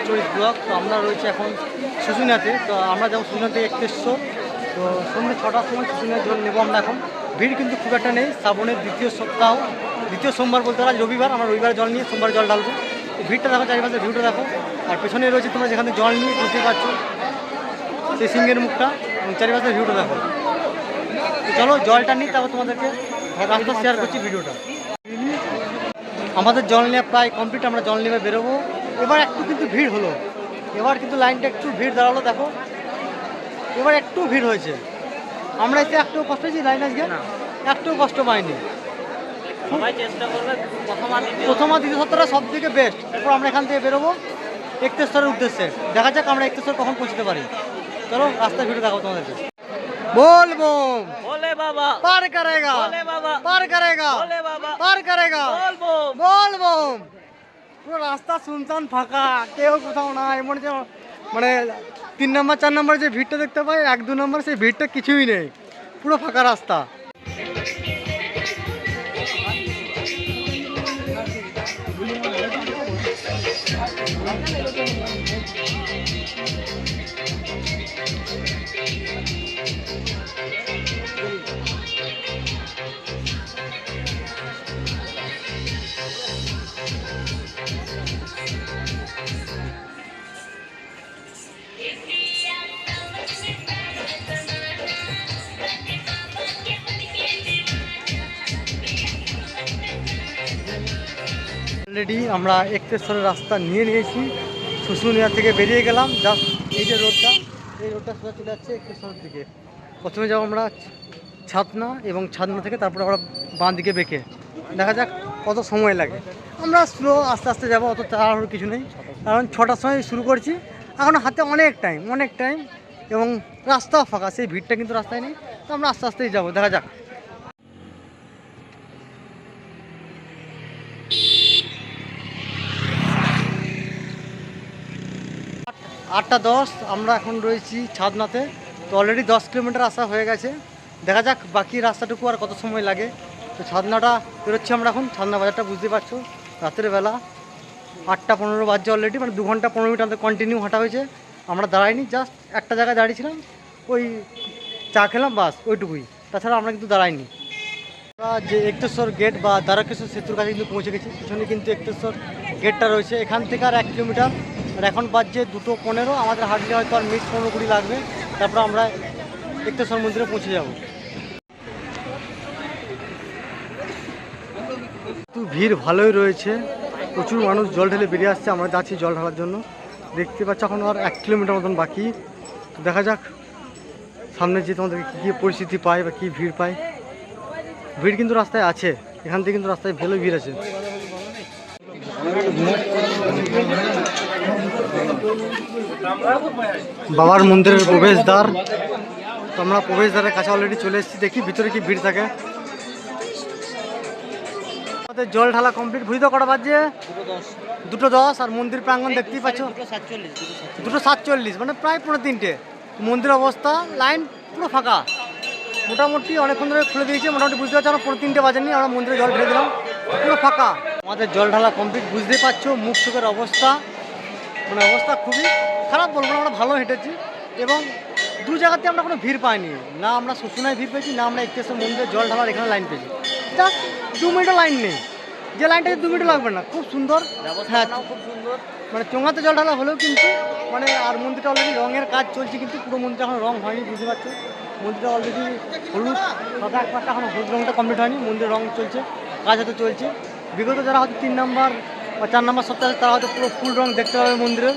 Stories blog তো আমরা রয়েছে এখন শুশুনিয়াতে। তো আমরা যেমন শুশুনিয়া থেকে একত্রিশশো তো সন্ধ্যে ছটার সময় শুশুনিয়া জল নেব আমরা এখন। ভিড় কিন্তু খুব একটা নেই। শ্রাবণের দ্বিতীয় সপ্তাহ। দ্বিতীয় সোমবার বলতে পারা রবিবার। আমরা রবিবার জল নিয়ে সোমবার জল ঢালবো। ভিড়টা দেখো চারিপাশে ভিউটা দেখো। আর পেছনে রয়েছে তোমরা যেখানে জল নিয়ে বুঝতে পারছ, সেই সিংহের মুখটা এবং চারিপাশে ভিউটা দেখো। চলো জলটা নিই তারপর তোমাদেরকে রাস্তা শেয়ার করছি ভিডিওটা। আমাদের জল নেওয়া প্রায় কমপ্লিট আমরা জল নেবে বেরোবো। এবার একটু কিন্তু ভিড় হলো। এবার কিন্তু লাইনটা একটু ভিড় দাঁড়াল দেখো। এবার একটু ভিড় হয়েছে। আমরা এতে একটু কষ্ট হয়েছি লাইন আজকে একটু কষ্ট পাইনি। প্রথম দ্বিতীয়। সপ্তাহটা সব থেকে বেস্ট এরপর আমরা এখান থেকে বেরোবো একতেশ্বরের উদ্দেশ্যে। দেখা যাক আমরা একতেশ্বর কখন পৌঁছতে পারি। চলো রাস্তায় ভিড় দেখাবো তোমাদেরকে। বলব বলে বাবা। পার করেগা। বলে বাবা। পার করেগা। বলে বাবা। পার করেগা। বলব। বলব। পুরো রাস্তা শুনশান ফাঁকা। কেউ কোথাও নাই। মনে হচ্ছে মানে তিন নম্বর চার নম্বর যে ভিড়টা দেখতে পাই এক দু নম্বর সেই ভিড়টা কিছুই নেই। পুরো ফাঁকা রাস্তা। অলরেডি আমরা একতেশ্বরের রাস্তা নিয়ে নিয়েছি। শুশুনিয়া থেকে বেরিয়ে গেলাম জাস্ট এই যে রোডটা, এই রোডটা সোজা চলে যাচ্ছে একতেশ্বরের দিকে। প্রথমে যাব আমরা ছাতনা এবং ছাতনা থেকে তারপরে আমরা বাঁ দিকে বেঁকে। দেখা যাক কত সময় লাগে। আমরা স্লো আস্তে আস্তে যাব, অত তাড়াহুড়ো কিছু নেই। কারণ ছটার সময় শুরু করছি। এখন হাতে অনেক টাইম অনেক টাইম এবং রাস্তাও ফাঁকা, সেই ভিড়টা কিন্তু রাস্তায় নেই। তো আমরা আস্তে আস্তেই যাব, দেখা যাক। আটটা দশ, আমরা এখন রয়েছি ছাদনাতে। তো অলরেডি দশ কিলোমিটার আসা হয়ে গেছে। দেখা যাক বাকি রাস্তাটুকু আর কত সময় লাগে। তো ছাদনাটা বেরোচ্ছি আমরা এখন। ছাদনা বাজারটা বুঝতে পারছ, রাতের বেলা। আটটা পনেরো বাজছে অলরেডি মানে দু ঘণ্টা পনেরো মিনিট আমাদের কন্টিনিউ হাঁটা হয়েছে। আমরা দাঁড়াইনি জাস্ট একটা জায়গায় দাঁড়িয়েছিলাম। ওই চা খেলাম, বাস, ওইটুকুই। তাছাড়া আমরা কিন্তু দাঁড়াইনি। যে একটেশ্বর গেট বা দ্বারকেশ্বর সেতুর কাছে কিন্তু পৌঁছে গেছি। পিছনে কিন্তু একটেশ্বর গেটটা রয়েছে। এখান থেকে আর এক কিলোমিটার আর এখন বাজছে দুটো পনেরো, আমাদের হাঁটলে হয়তো আর মিনিট পনেরো কুড়ি লাগবে। তারপর আমরা একটেশ্বর মন্দিরে পৌঁছে যাব। একটু ভিড় ভালোই রয়েছে। প্রচুর মানুষ জল ঢেলে বেরিয়ে আসছে, আমরা যাচ্ছি জল ঢালার জন্য। দেখতে পাচ্ছ এখন আর এক কিলোমিটার মতন বাকি। তো দেখা যাক সামনে যে তোমাদের কী কী পরিস্থিতি পায় বা কী ভিড় পায়। ভিড় কিন্তু রাস্তায় আছে, এখান থেকে কিন্তু রাস্তায় ভালোই ভিড় আছে। বাবার মন্দিরের প্রবেশদ্বার। তো আমরা প্রবেশদ্বারের কাছে অলরেডি চলে এসেছি, দেখি ভিতরে কি ভিড় থাকে। জল ঢালা কমপ্লিট বুঝতে কটা বাজছে? দুটো দশ আর মন্দির প্রাঙ্গণ দেখতেই পাচ্ছ। দুটো সাতচল্লিশ মানে প্রায় পনেরো তিনটে। মন্দির অবস্থা লাইন পুরো ফাঁকা। মোটামুটি অনেকক্ষণ ধরে খুলে দিয়েছে, মোটামুটি বুঝতে পারছি আমরা পনেরো তিনটে বাজেনি, আমরা মন্দিরে জল ঢেলে দিলাম। পুরো ফাঁকা। আমাদের জল ঢালা কমপ্লিট বুঝতেই পারছ মুখ চোখের অবস্থা মানে অবস্থা খুবই খারাপ বলব আমরা ভালো হেঁটেছি। এবং দু জায়গাতে আমরা কোনো ভিড় পাইনি। না আমরা শুশুনায় ভিড় পেয়েছি না আমরা একটেশ্বর মন্দিরে জল ঢালার এখানে লাইন পেয়েছি। জাস্ট দু মিনিটও লাইন নেই। যে লাইনটা দু মিনিট লাগবে না খুব সুন্দর। হ্যাঁ। খুব সুন্দর। মানে চোঙাতে জল ঢালা হলেও কিন্তু মানে আর মন্দিরটা অলরেডি রঙের কাজ চলছে কিন্তু পুরো মন্দিরটা এখন রং হয়নি বুঝতে পারছ? মন্দিরটা অলরেডি হলুদ সাদা এক পাটটা এখনও হলুদ রঙটা কমপ্লিট হয়নি মন্দিরের রং চলছে কাজ হয়তো চলছে। বিগত যারা হয়তো তিন নাম্বার বা চার নাম্বার সপ্তাহে তারা হয়তো পুরো ফুল রং দেখতে পাবে মন্দিরের